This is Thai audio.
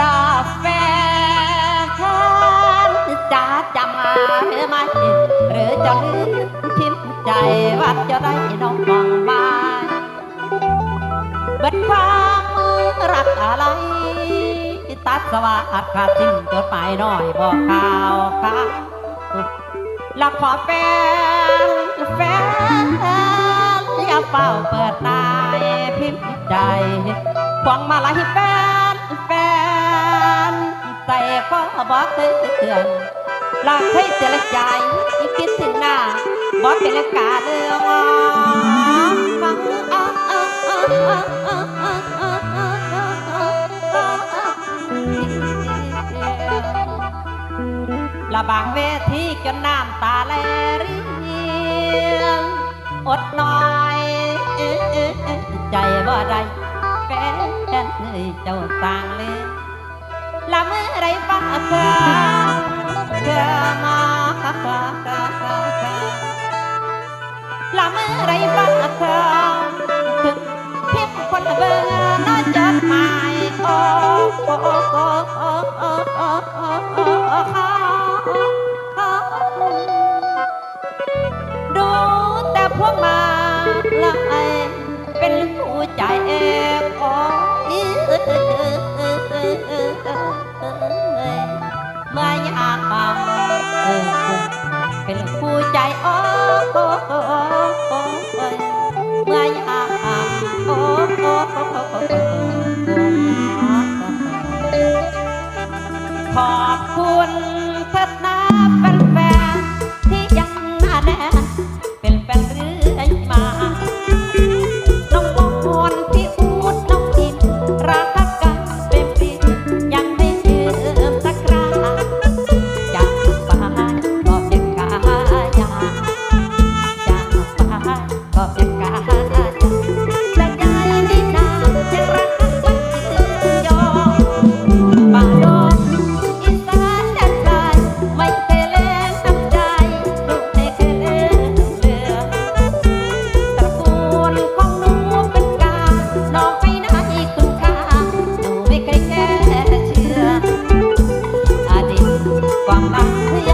ลาแฟนจ้จำมาหมหรือจะลืมชิมใจว่าจะได้น้องมองมาเป็นฟ้า สวัสดิ์ขาดสิ้นจดหมายน้อยบอกข่าวค่ะลักขอแฟนแฟนอย่าเฝ้าเปิดตายพิมพ์ใจพวงมาลัยแฟนแฟนใส่ข้อบอกเตือนลากให้เสียละใจคิดถึงหน้าบอกเป็นกาเรื่องฟังอะอะอะอะ ระบางเวทีจนน้ำตาแลริงอดน้อยใจว่าได้เป็นเจ้าต่างเลยละเมื่อไรฟังเธอเธอมาละเมื่อไรฟังเธอเพียงคนเบอร์น่าจะหมายโอ้โอ้โอ้โอ้โอ้โอ้โอ้ พวงมาละไอเป็นผู้ใจเอกอ๋มายากมาเป็นผู้ใจอ๋อมื่อกมาโอ้โอขอบคุณ